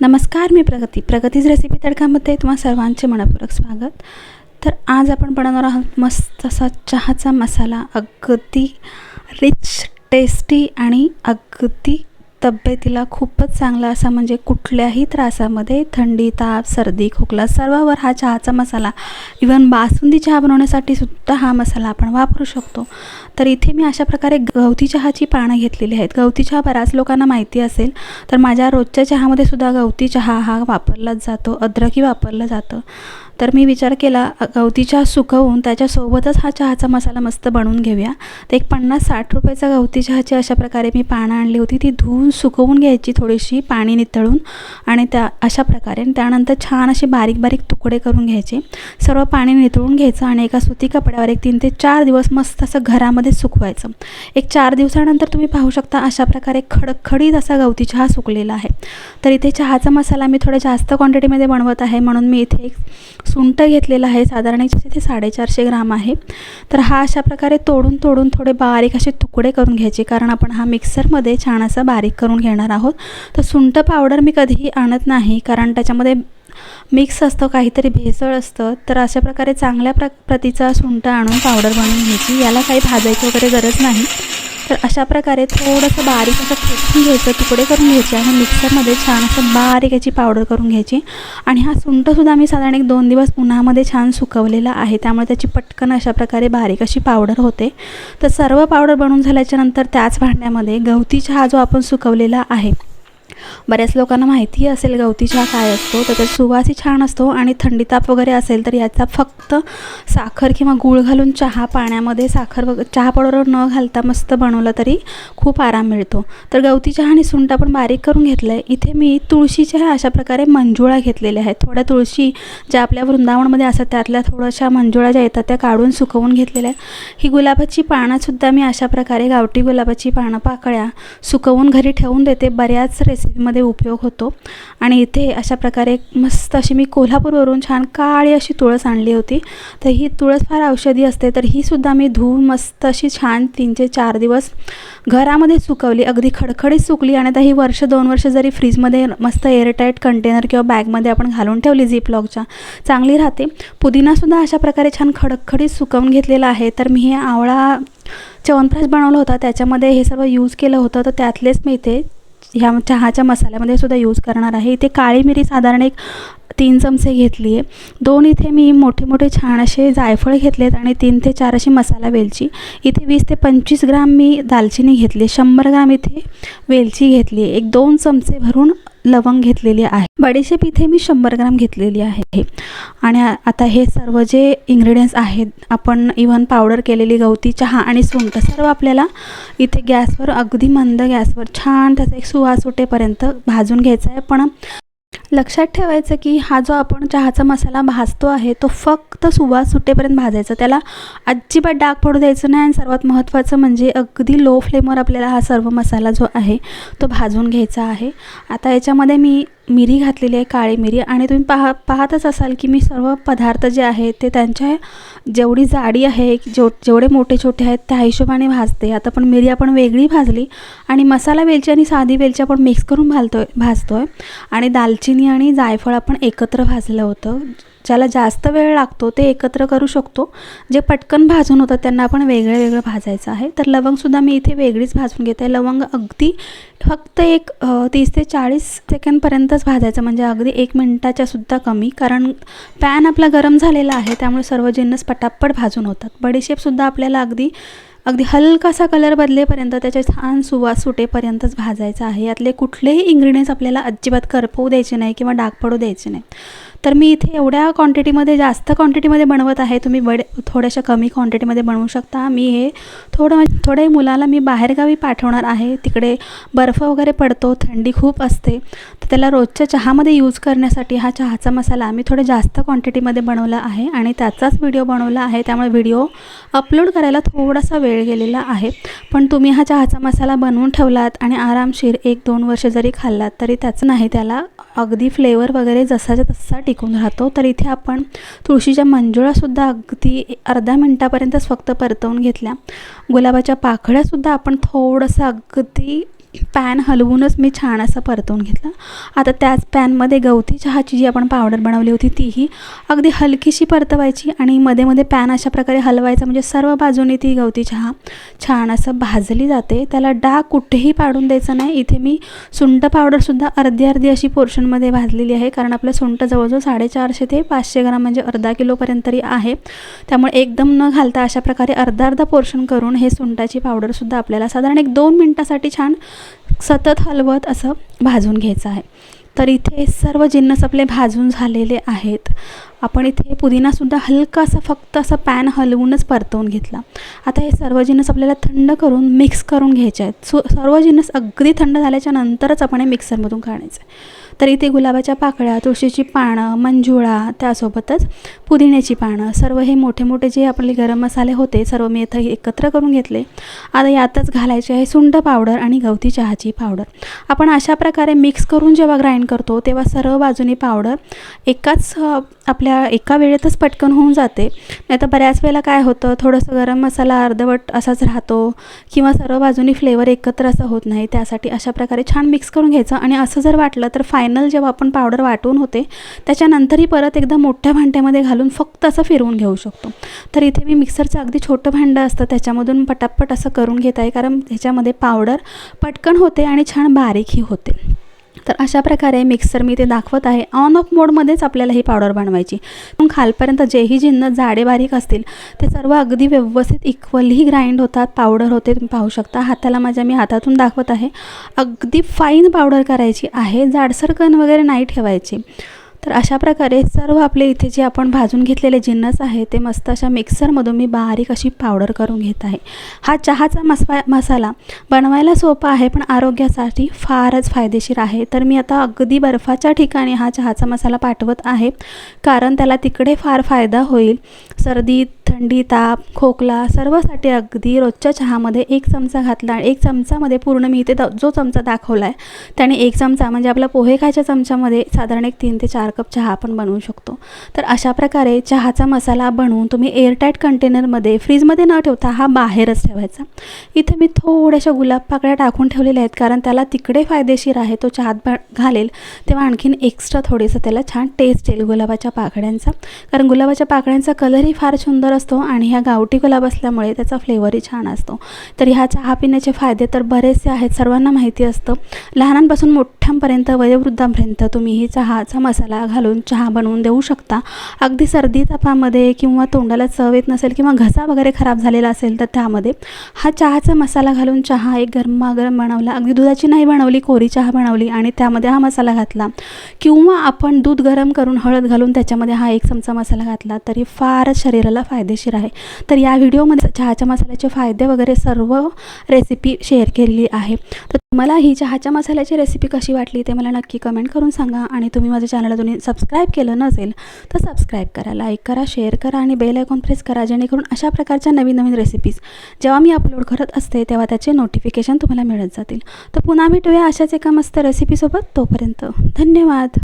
नमस्कार मी प्रगती. प्रगतीज रेसिपी तडकामध्ये तुम्हा सर्वांचे मनपूर्वक स्वागत. तर आज आपण बनवणार आहोत मस्त असा चहाचा मसाला. अगदी रिच टेस्टी आणि अगदी तब्येतीला खूपच चांगला असा म्हणजे कुठल्याही त्रासामध्ये थंडी ताप सर्दी खोकला सर्वावर हा चहाचा मसाला इवन बासुंदी चहा बनवण्यासाठी सुद्धा हा मसाला आपण वापरू शकतो. तर इथे मी अशा प्रकारे गवती चहाची पानं घेतलेली आहेत. गवती चहा बऱ्याच लोकांना माहिती असेल तर माझ्या रोजच्या चहामध्ये सुद्धा गवती चहा हा वापरलाच जातो अद्रकी वापरलं जातं. तर मी विचार केला गवती चहा सुकवून त्याच्यासोबतच हा चहाचा मसाला मस्त बनवून घेऊया. तर एक पन्नास साठ रुपयाचा गवती चहाची अशा प्रकारे मी पानं आणली होती. ती धुवून सुकवून घ्यायची थोडीशी पाणी नितळून आणि त्या अशा प्रकारे आणि त्यानंतर छान असे बारीक बारीक तुकडे करून घ्यायचे. सर्व पाणी नितळून घ्यायचं आणि एका सुती कपड्यावर एक तीन ते चार दिवस मस्त असं घरामध्ये सुकवायचं. एक चार दिवसानंतर तुम्ही पाहू शकता अशा प्रकारे खडखडीत असा गवती चहा सुकलेला आहे. तर इथे चहाचा मसाला मी थोडा जास्त क्वांटिटीमध्ये बनवत आहे. म्हणून मी इथे एक सुंट घेतलेला आहे. साधारण इथे साडेचारशे ग्राम आहे. तर हा अशा प्रकारे तोडून तोडून थोडे बारीक असे तुकडे करून घ्यायचे. कारण आपण हा मिक्सरमध्ये छान असा बारीक करून घेणार आहोत. तर सुंट पावडर मी कधीही आणत नाही. कारण त्याच्यामध्ये मिक्स असतं काहीतरी भेसळ असतं. तर अशा प्रकारे चांगल्या प्र प्रतीचा सुंट आणून पावडर बनवून घ्यायची. याला काही भाजायची वगैरे गरज नाही. तर अशा प्रकारे थोडंसं बारीक असं ठेचून घ्यायचं तुकडे करून घ्यायचे आणि मिक्सरमध्ये छान असं बारीक याची पावडर करून घ्यायची. आणि हा सुंठसुद्धा मी साधारण एक दोन दिवस उन्हामध्ये छान सुकवलेला आहे. त्यामुळे त्याची पटकन अशा प्रकारे बारीक अशी पावडर होते. तर सर्व पावडर बनवून झाल्याच्यानंतर त्याच भांड्यामध्ये गवती चहा जो आपण सुकवलेला आहे बऱ्याच लोकांना माहिती असेल गवती चहा काय असतो तर त्याचा सुवासही छान असतो आणि थंडी ताप वगैरे असेल तर याचा फक्त साखर किंवा गूळ घालून चहा पाण्यामध्ये साखर वग चहा पावडर न घालता मस्त बनवलं तरी खूप आराम मिळतो. तर गवती चहा आणि सुंठ आपण बारीक करून घेतलं आहे इथे मी तुळशीच्या अशा प्रकारे मंजुळा घेतलेल्या आहेत. थोड्या तुळशी ज्या आपल्या वृंदावनमध्ये असतात त्यातल्या थोड्याशा मंजुळा ज्या येतात त्या काढून सुकवून घेतलेल्या ही गुलाबाची पानंसुद्धा मी अशा प्रकारे गावठी गुलाबाची पानं पाकळ्या सुकवून घरी ठेवून देते. बऱ्याच रेसिपी रेसिपीमध्ये उपयोग होतो. आणि इथे अशा प्रकारे मस्त अशी मी कोल्हापूरवरून छान काळी अशी तुळस आणली होती. तर ही तुळस फार औषधी असते तर ही सुद्धा मी धुवून मस्त अशी छान तीन ते चार दिवस घरामध्ये सुकवली. अगदी खडखडीत सुकली आणि आता ही वर्ष दोन वर्ष जरी फ्रीजमध्ये मस्त एअरटाईट कंटेनर किंवा बॅगमध्ये आपण घालून ठेवली झिप लॉकच्या चांगली राहते. पुदिनासुद्धा अशा प्रकारे छान खडखडीत सुकवून घेतलेला आहे. तर मी हे आवळा च्यवनप्राश बनवला होता त्याच्यामध्ये हे सर्व यूज केलं होतं. तर त्यातलेच मी इथे ह्या म्हणजे चहाच्या मसाल्यामध्ये सुद्धा यूज करणार आहे. इथे काळी मिरी साधारण एक तीन चमचे घेतली आहे. दोन इथे मी मोठे मोठे छान असे जायफळ घेतलेत आणि तीन ते चार अशी मसाला वेलची. इथे वीस ते पंचवीस ग्राम मी दालचिनी घेतली शंभर ग्राम इथे वेलची घेतली आहे. एक दोन चमचे भरून लवंग घेतलेली आहे. बडीशेप इथे मी शंभर ग्राम घेतलेली आहे. आणि आता हे सर्व जे इन्ग्रेडियंट्स आहेत आपण इव्हन पावडर केलेली गवती चहा आणि सुंठ सर्व आपल्याला इथे गॅसवर अगदी मंद गॅसवर छान त्याचा एक सुवास सुटेपर्यंत भाजून घ्यायचा आहे. पण लक्षात ठेवायचं की हा जो आपण चहाचा मसाला भाजतो आहे तो फक्त सुवास सुटेपर्यंत भाजायचा. त्याला अजिबात डाग पडू द्यायचं नाही आणि सर्वात महत्त्वाचं म्हणजे अगदी लो फ्लेमवर आपल्याला हा सर्व मसाला जो आहे तो भाजून घ्यायचा आहे. आता याच्यामध्ये मी मिरी घातलेली आहे काळी मिरी. आणि तुम्ही पाहा पाहतच असाल की मी सर्व पदार्थ जे आहेत ते त्यांच्या जेवढी जाडी आहे जेव जेवढे मोठे छोटे आहेत त्या हिशोबाने भाजते. आता पण मिरी आपण वेगळी भाजली आणि मसाला वेलची आणि साधी वेलची आपण मिक्स करून भालतो आहे भाजतो आहे आणि दालचिनी आणि जायफळ आपण एकत्र भाजलं होतं. ज्याला जास्त वेळ लागतो ते एकत्र करू शकतो. जे पटकन भाजून होतं त्यांना आपण वेगळं वेगळं भाजायचं आहे. तर लवंगसुद्धा मी इथे वेगळीच भाजून घेते. आहे लवंग अगदी फक्त एक तीस ते चाळीस सेकंडपर्यंतच भाजायचं. म्हणजे अगदी एक मिनटाच्या सुद्धा कमी. कारण पॅन आपला गरम झालेला आहे. त्यामुळे सर्व जिन्नस पटापट भाजून होतात. बडीशेपसुद्धा आपल्याला अगदी अगदी हलकासा कलर बदलेपर्यंत त्याचे छान सुवास सुटेपर्यंतच भाजायचा आहे. यातले कुठलेही इंग्रेडियंट्स आपल्याला अजिबात करपवू द्यायचे नाही किंवा डाग पडू द्यायचे नाही. तर मी इथे एवढ्या क्वांटिटीमध्ये जास्त क्वांटिटीमध्ये बनवत आहे. तुम्ही बड थोड्याशा कमी क्वांटिटीमध्ये बनवू शकता. मी हे थोडं थोडे मुलाला मी बाहेरगावी पाठवणार आहे. तिकडे बर्फ वगैरे पडतो थंडी खूप असते. तर त्याला रोजच्या चहामध्ये यूज करण्यासाठी हा चहाचा मसाला आम्ही थोडं जास्त क्वांटिटीमध्ये बनवला आहे आणि त्याचाच व्हिडिओ बनवला आहे. त्यामुळे व्हिडिओ अपलोड करायला थोडासा वेळ गेलेला आहे. पण तुम्ही हा चहाचा मसाला बनवून ठेवलात आणि आरामशीर एक दोन वर्ष जरी खाल्लात तरी त्याचं नाही त्याला अगदी फ्लेवर वगैरे जसाच्या तसा टिकून राहतो. तर इथे आपण तुळशीच्या मंजुळासुद्धा अगदी अर्धा मिनटापर्यंतच फक्त परतवून घेतल्या. गुलाबाच्या पाखळ्यासुद्धा आपण थोडंसं अगदी पॅन हलवूनच मी छान असं परतवून घेतलं. आता त्याच पॅनमध्ये गवती चहाची जी आपण पावडर बनवली होती तीही अगदी हलकीशी परतवायची आणि मध्ये मध्ये पॅन अशा प्रकारे हलवायचा म्हणजे सर्व बाजूने ती गवती चहा छान असं भाजली जाते. त्याला डाग कुठेही पाडून द्यायचं नाही. इथे मी सुंठ पावडरसुद्धा अर्धी अर्धी अशी पोर्शनमध्ये भाजलेली आहे. कारण आपलं सुंठ जवळजवळ साडेचारशे ते पाचशे ग्राम म्हणजे अर्धा किलोपर्यंत तरी आहे. त्यामुळे एकदम न घालता अशा प्रकारे अर्धा अर्धा पोर्शन करून हे सुंठाची पावडरसुद्धा आपल्याला साधारण एक दोन मिनटासाठी छान सतत हलवत असं भाजून घ्यायचं आहे. तर इथे सर्व जिन्नस आपले भाजून झालेले आहेत. आपण इथे पुदिनासुद्धा हलका असा फक्त असं पॅन हलवूनच परतवून घेतला. आता हे सर्व जिन्नस आपल्याला थंड करून मिक्स करून घ्यायचे आहेत. सो सर्व जिन्नस अगदी थंड झाल्याच्या नंतरच आपण हे मिक्सरमधून काढायचं आहे. तर इथे गुलाबाच्या पाकळ्या तुळशीची पानं मंजुळा त्यासोबतच पुदिन्याची पानं सर्व हे मोठे मोठे जे आपले गरम मसाले होते सर्व मी इथं एकत्र करून घेतले. आता यातच घालायचे आहे सुंड पावडर आणि गवती चहाची पावडर. आपण अशा प्रकारे मिक्स करून जेव्हा ग्राइंड करतो तेव्हा सर्व बाजूनी पावडर एकाच आपल्या एका वेळेतच पटकन होऊन जाते. नाही तर बऱ्याच वेळेला काय होतं थोडंसं गरम मसाला अर्धवट असाच राहतो किंवा सर्व बाजूनी फ्लेवर एकत्र असं होत नाही. त्यासाठी अशा प्रकारे छान मिक्स करून घ्यायचं आणि असं जर वाटलं तर फायनल जेव्हा आपण पावडर वाटून होते त्याच्यानंतरही परत एकदा मोठ्या भांड्यामध्ये घालून फक्त असं फिरवून घेऊ शकतो. तर इथे मी मिक्सरचं अगदी छोटं भांडं असतं त्याच्यामधून पटापट असं करून घेत आहे. कारण ह्याच्यामध्ये पावडर पटकन होते आणि छान बारीकही होते. तर अशा प्रकारे मिक्सर मी ते दाखवत आहे. ऑन ऑफ मोडमध्येच आपल्याला ही पावडर बनवायची. मग खालपर्यंत जेही जिन्न जाडे बारीक असतील ते सर्व अगदी व्यवस्थित इक्वली ग्राइंड होतात. पावडर होते तुम्ही पाहू शकता. हाताला माझ्या मी हातातून दाखवत आहे. अगदी फाईन पावडर करायची आहे. जाडसर कण वगैरे नाही ठेवायची. तर अशा प्रकारे सर्व आपले इथे जे आपण भाजून घेतलेले जिन्नस आहे ते मस्त अशा मिक्सरमधून मी बारीक अशी पावडर करून घेत आहे. हा चहाचा मसा मसाला बनवायला सोपा आहे पण आरोग्यासाठी फारच फायदेशीर आहे. तर मी आता अगदी बर्फाच्या ठिकाणी हा चहाचा मसाला पाठवत आहे कारण त्याला तिकडे फार फायदा होईल. सर्दीत थंडी ताप खोकला सर्वसाठी अगदी रोजच्या चहामध्ये एक चमचा घातला आणि एक चमचामध्ये पूर्ण मी इथे द जो चमचा दाखवला आहे त्याने एक चमचा म्हणजे आपला पोहे खायच्या चमच्यामध्ये साधारण एक तीन ते चार कप चहा आपण बनवू शकतो. तर अशा प्रकारे चहाचा मसाला बनवून तुम्ही एअरटाईट कंटेनरमध्ये फ्रीजमध्ये न ठेवता हा बाहेरच ठेवायचा. इथे मी थोड्याशा गुलाब पाकळ्या टाकून ठेवलेल्या आहेत कारण त्याला तिकडे फायदेशीर आहे तो चहात ब घालेल तेव्हा आणखीन एक्स्ट्रा थोडेसं त्याला छान टेस्ट येईल गुलाबाच्या पाकळ्यांचा. कारण गुलाबाच्या पाकळ्यांचा कलरही फार सुंदर असतो. असतो आणि ह्या गावठी गुलाब असल्यामुळे त्याचा फ्लेवरही छान असतो. तर ह्या चहा पिण्याचे फायदे तर बरेचसे आहेत सर्वांना माहिती असतं. लहानांपासून मोठ्यांपर्यंत वयोवृद्धांपर्यंत तुम्ही ही चहाचा मसाला घालून चहा बनवून देऊ शकता. अगदी सर्दी तापामध्ये किंवा तोंडाला चव येत नसेल किंवा घसा वगैरे खराब झालेला असेल तर त्यामध्ये हा चहाचा मसाला घालून चहा एक गरमागरम बनवला अगदी दुधाची नाही बनवली कोरी चहा बनवली आणि त्यामध्ये हा मसाला घातला. किंवा आपण दूध गरम करून हळद घालून त्याच्यामध्ये हा एक चमचा मसाला घातला तरी फारच शरीराला फायदे फायदेशीर आहे. तर या व्हिडिओमध्ये चहाच्या मसाल्याचे फायदे वगैरे सर्व रेसिपी शेअर केलेली आहे. तर तुम्हाला ही चहाच्या मसाल्याची रेसिपी कशी वाटली ते मला नक्की कमेंट करून सांगा आणि तुम्ही माझ्या चॅनलला तुम्ही सबस्क्राईब केलं नसेल तर सबस्क्राईब करा लाईक करा शेअर करा आणि बेल आयकॉन प्रेस करा जेणेकरून अशा प्रकारच्या नवीन नवीन रेसिपीज जेव्हा मी अपलोड करत असते तेव्हा त्याचे नोटिफिकेशन तुम्हाला मिळत जातील. तर पुन्हा भेटूया अशाच एका मस्त रेसिपीसोबत तोपर्यंत धन्यवाद.